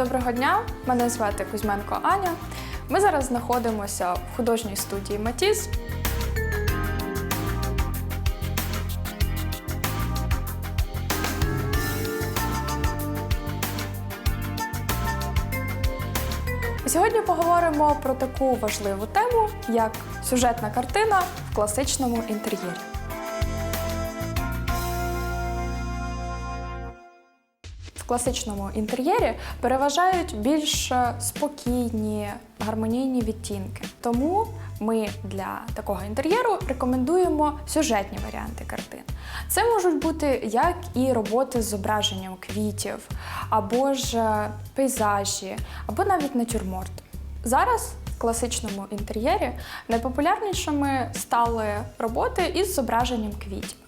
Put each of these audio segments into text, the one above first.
Доброго дня, мене звати Кузьменко Аня. Ми зараз знаходимося в художній студії Матіс. Сьогодні поговоримо про таку важливу тему, як сюжетна картина в класичному інтер'єрі. Класичному інтер'єрі переважають більш спокійні, гармонійні відтінки. Тому ми для такого інтер'єру рекомендуємо сюжетні варіанти картин. Це можуть бути як і роботи з зображенням квітів, або ж е, пейзажі, або навіть натюрморт. Зараз в класичному інтер'єрі найпопулярнішими стали роботи із зображенням квітів,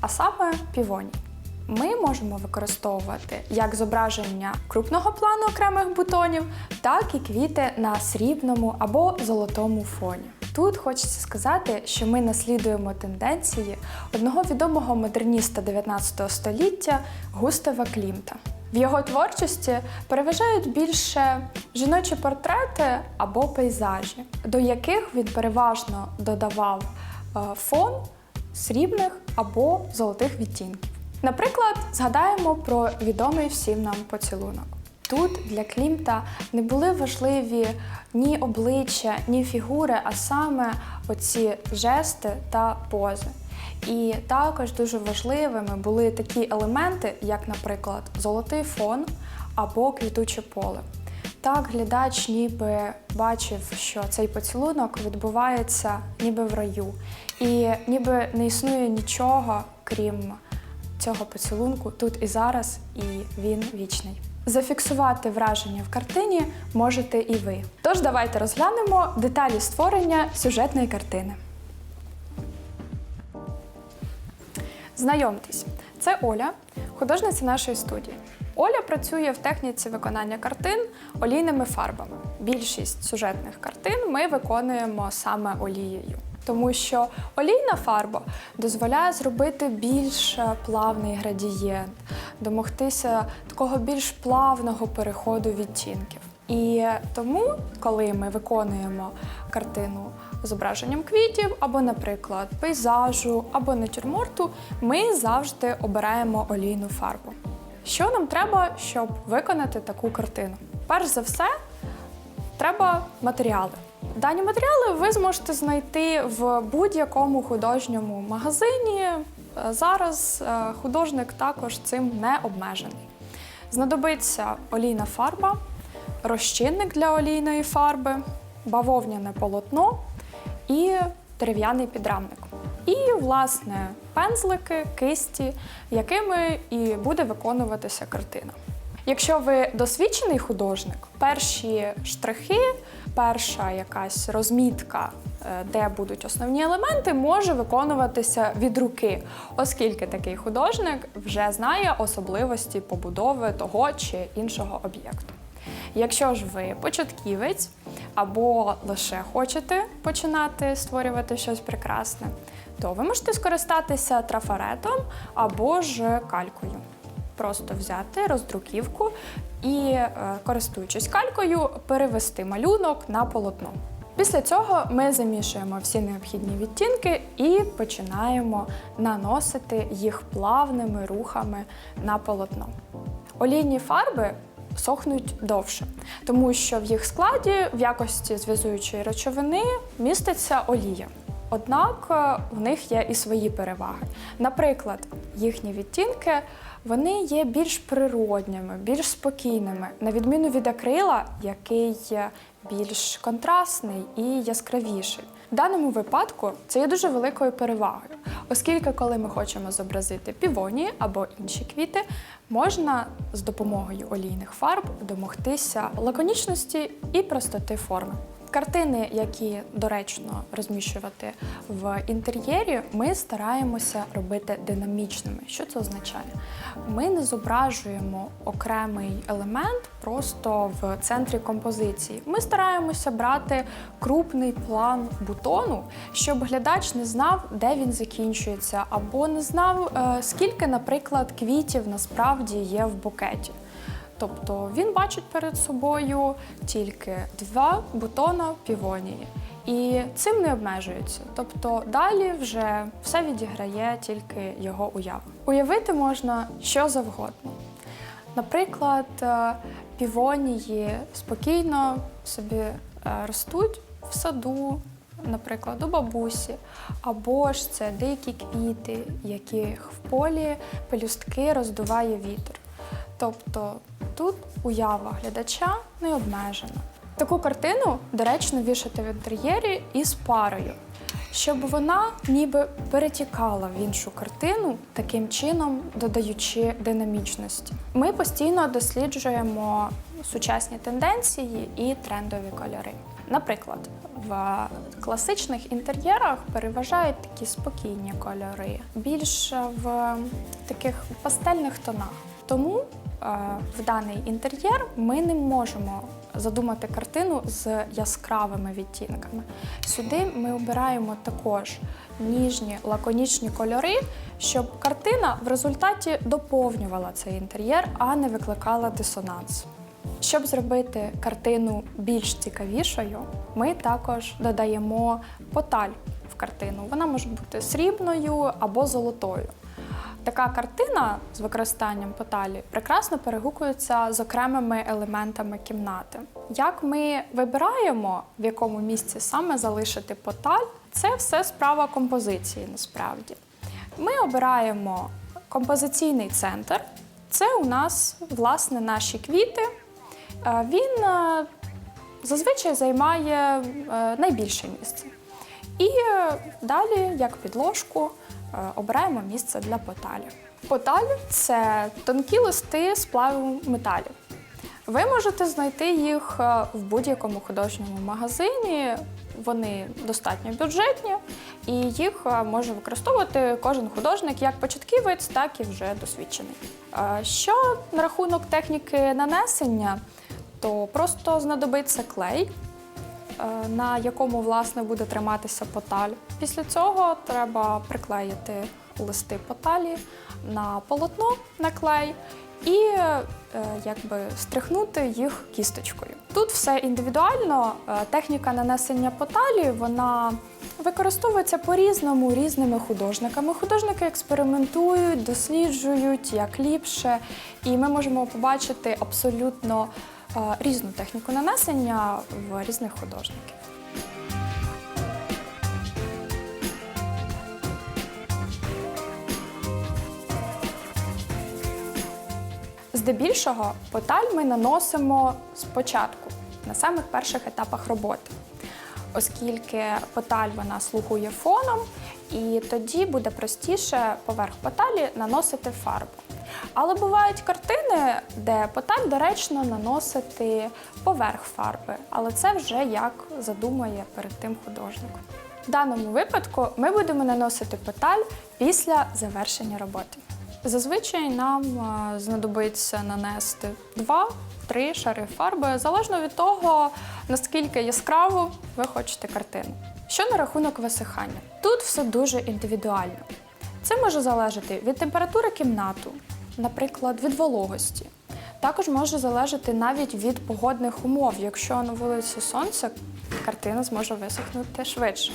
а саме півоній. Ми можемо використовувати як зображення крупного плану окремих бутонів, так і квіти на срібному або золотому фоні. Тут хочеться сказати, що ми наслідуємо тенденції одного відомого модерніста 19 століття Густава Клімта. В його творчості переважають більше жіночі портрети або пейзажі, до яких він переважно додавав е, фон срібних або золотих відтінків. Наприклад, згадаємо про відомий всім нам поцілунок. Тут для Клімта не були важливі ні обличчя, ні фігури, а саме оці жести та пози. І також дуже важливими були такі елементи, як, наприклад, золотий фон або квітуче поле. Так глядач ніби бачив, що цей поцілунок відбувається ніби в раю, і ніби не існує нічого, крім цього поцілунку тут і зараз, і він вічний. Зафіксувати враження в картині можете і ви. Тож давайте розглянемо деталі створення сюжетної картини. Знайомтесь, це Оля, художниця нашої студії. Оля працює в техніці виконання картин олійними фарбами. Більшість сюжетних картин ми виконуємо саме олією, тому що олійна фарба дозволяє зробити більш плавний градієнт, домогтися такого більш плавного переходу відтінків. І тому, коли ми виконуємо картину зображенням квітів, або, наприклад, пейзажу, або натюрморту, ми завжди обираємо олійну фарбу. Що нам треба, щоб виконати таку картину? Перш за все, треба матеріали. Дані матеріали ви зможете знайти в будь-якому художньому магазині. Е, Зараз е, художник також цим не обмежений. Знадобиться олійна фарба, розчинник для олійної фарби, бавовняне полотно і дерев'яний підрамник. І, власне, пензлики, кисті, якими і буде виконуватися картина. Якщо ви досвідчений художник, перші штрихи, перша якась розмітка, е, де будуть основні елементи, може виконуватися від руки, оскільки такий художник вже знає особливості побудови того чи іншого об'єкту. Якщо ж ви початківець або лише хочете починати створювати щось прекрасне, то ви можете скористатися трафаретом або ж калькою. Просто взяти роздруківку і, е, користуючись калькою, перевести малюнок на полотно. Після цього ми замішуємо всі необхідні відтінки і починаємо наносити їх плавними рухами на полотно. Олійні фарби сохнуть довше, тому що в їх складі в якості зв'язуючої речовини міститься олія. Однак е, в них є і свої переваги. Наприклад, їхні відтінки вони є більш природніми, більш спокійними, на відміну від акрила, який більш контрастний і яскравіший. В даному випадку це є дуже великою перевагою, оскільки, коли ми хочемо зобразити півоні або інші квіти, можна з допомогою олійних фарб домогтися лаконічності і простоти форми. Картини, які доречно розміщувати в інтер'єрі, ми стараємося робити динамічними. Що це означає? Ми не зображуємо окремий елемент просто в центрі композиції. Ми стараємося брати крупний план бутону, щоб глядач не знав, де він закінчується, або не знав, е, скільки, наприклад, квітів насправді є в букеті. Тобто він бачить перед собою тільки два бутона півонії. І цим не обмежується. Тобто далі вже все відіграє тільки його уява. Уявити можна що завгодно. Наприклад, е, півонії спокійно собі е, ростуть в саду, наприклад, у бабусі, або ж це дикі квіти, яких в полі пелюстки роздуває вітер. Тобто тут уява глядача не обмежена. Таку картину доречно вішати в інтер'єрі із парою, щоб вона ніби перетікала в іншу картину, таким чином додаючи динамічності. Ми постійно досліджуємо сучасні тенденції і трендові кольори. Наприклад, в класичних інтер'єрах переважають такі спокійні кольори, більш в таких пастельних тонах. Тому в даний інтер'єр ми не можемо задумати картину з яскравими відтінками. Сюди ми обираємо також ніжні лаконічні кольори, щоб картина в результаті доповнювала цей інтер'єр, а не викликала дисонанс. Щоб зробити картину більш цікавішою, ми також додаємо поталь в картину. Вона може бути срібною або золотою. Така картина з використанням поталі прекрасно перегукується з окремими елементами кімнати. Як ми вибираємо, в якому місці саме залишити поталь, це все справа композиції насправді. Ми обираємо композиційний центр. Це у нас власне наші квіти. Е, Він е, зазвичай займає е, найбільше місце. І далі, як підложку, обираємо місце для поталі. Поталь це тонкі листи сплаву металів. Ви можете знайти їх е, в будь-якому художньому магазині. Вони достатньо бюджетні, і їх е, може використовувати кожен художник як початківець, так і вже досвідчений. Е, Що на рахунок техніки нанесення, то просто знадобиться клей, е, на якому власне буде триматися поталь. Після цього треба приклеїти листи поталі на полотно на клей і е, якби стрихнути їх кісточкою. Тут все індивідуально. Е, Техніка нанесення поталі вона використовується по-різному різними художниками. Художники експериментують, досліджують як ліпше, і ми можемо побачити абсолютно е, різну техніку нанесення в різних художників. Здебільшого поталь ми наносимо спочатку, на самих перших етапах роботи, оскільки поталь вона слугує фоном, і тоді буде простіше поверх поталі наносити фарбу. Але бувають картини, де поталь доречно наносити поверх фарби, але це вже як задумає перед тим художник. В даному випадку ми будемо наносити поталь після завершення роботи. Зазвичай нам е, знадобиться нанести 2-3 шари фарби, залежно від того, наскільки яскраво ви хочете картину. Що на рахунок висихання? Тут все дуже індивідуально. Це може залежати від температури кімнату, наприклад, від вологості. Також може залежати навіть від погодних умов. Якщо на вулиці сонце, картина зможе висохнути швидше.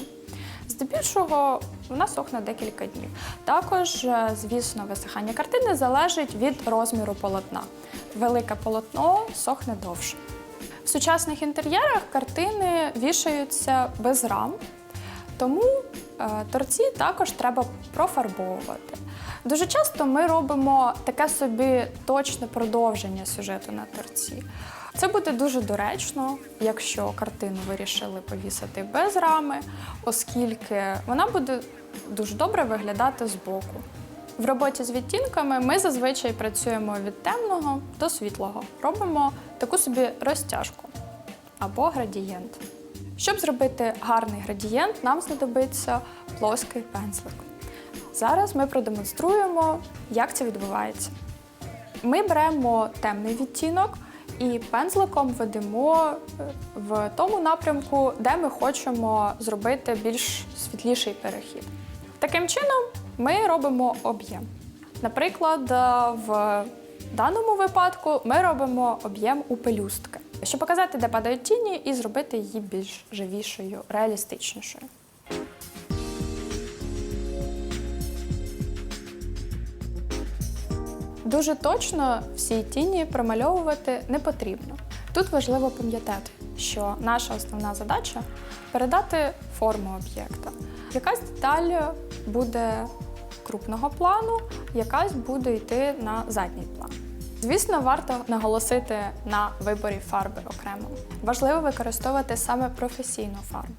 Здебільшого вона сохне декілька днів. Також, е, звісно, висихання картини залежить від розміру полотна. Велике полотно сохне довше. В сучасних інтер'єрах картини вішаються без рам, тому торці також треба профарбовувати. Дуже часто ми робимо таке собі точне продовження сюжету на торці. Це буде дуже доречно, якщо картину вирішили повісити без рами, оскільки вона буде дуже добре виглядати збоку. В роботі з відтінками ми зазвичай працюємо від темного до світлого. Робимо таку собі розтяжку або градієнт. Щоб зробити гарний градієнт, нам знадобиться плоский пензлик. Зараз ми продемонструємо, як це відбувається. Ми беремо темний відтінок і пензликом ведемо е, в тому напрямку, де ми хочемо зробити більш світліший перехід. Таким чином ми робимо об'єм. Наприклад, е, в В даному випадку ми робимо об'єм у пелюстки, щоб показати, де падають тіні, і зробити її більш живішою, реалістичнішою. Дуже точно всі тіні промальовувати не потрібно. Тут важливо пам'ятати, що наша основна задача передати форму об'єкта. Якась деталь буде крупного плану, якась буде йти на задній план. Звісно, варто наголосити на виборі фарби окремо. Важливо використовувати саме професійну фарбу,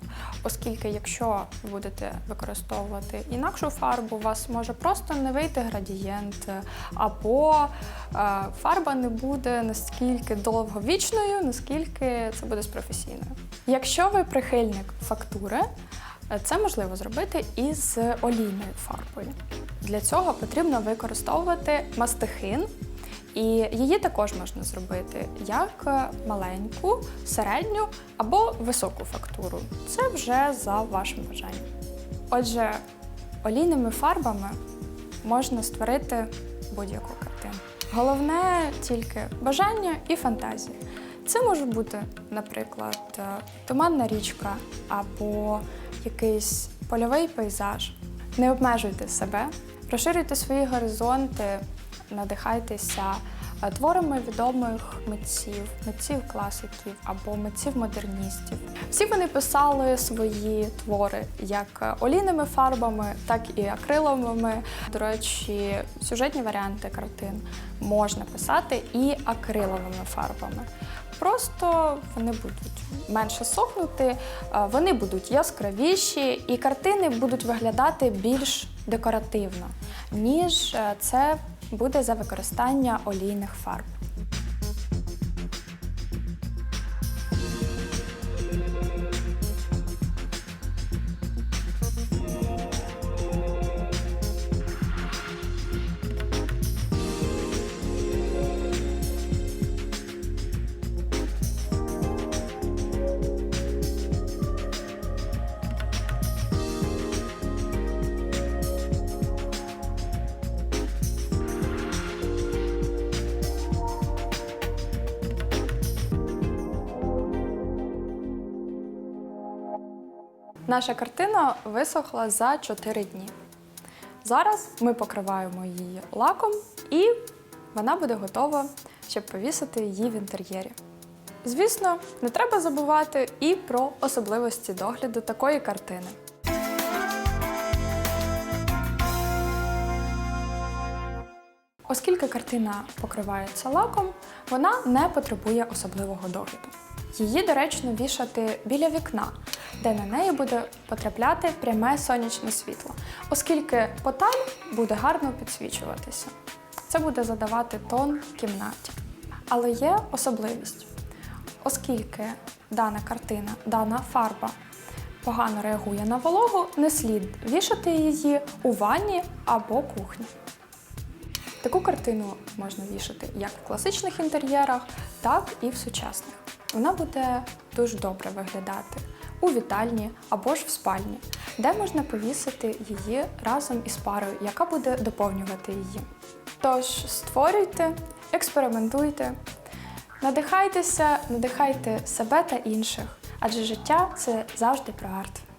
оскільки якщо ви будете використовувати інакшу фарбу, у вас може просто не вийти градієнт, або е, фарба не буде наскільки довговічною, наскільки це буде з професійною. Якщо ви прихильник фактури, е, це можливо зробити із олійною фарбою. Для цього потрібно використовувати мастихин. І її також можна зробити як маленьку, середню або високу фактуру. Це вже за вашим бажанням. Отже, олійними фарбами можна створити будь-яку картину. Головне тільки бажання і фантазія. Це може бути, наприклад, е, туманна річка або якийсь польовий пейзаж. Не обмежуйте себе, розширюйте свої горизонти, надихайтеся е, творами відомих митців, митців класиків або митців модерністів. Всі вони писали свої твори як олійними фарбами, так і акриловими. До речі, сюжетні варіанти картин можна писати і акриловими фарбами. Просто вони будуть менше сохнути, е, вони будуть яскравіші, і картини будуть виглядати більш декоративно, ніж е, це буде за використання олійних фарб. Наша картина висохла за 4 дні. Зараз ми покриваємо її лаком і вона буде готова, щоб повісити її в інтер'єрі. Звісно, не треба забувати і про особливості догляду такої картини. Оскільки картина покривається лаком, вона не потребує особливого догляду. Її доречно вішати біля вікна, де на неї буде потрапляти пряме сонячне світло, оскільки поталь буде гарно підсвічуватися. Це буде задавати тон кімнаті. Але є особливість, оскільки дана картина, дана фарба погано реагує на вологу, не слід вішати її у ванні або кухні. Таку картину можна вішати як в класичних інтер'єрах, так і в сучасних. Вона буде дуже добре виглядати у вітальні або ж в спальні, де можна повісити її разом із парою, яка буде доповнювати її. Тож створюйте, експериментуйте, надихайтеся, надихайте себе та інших, адже життя це завжди про арт.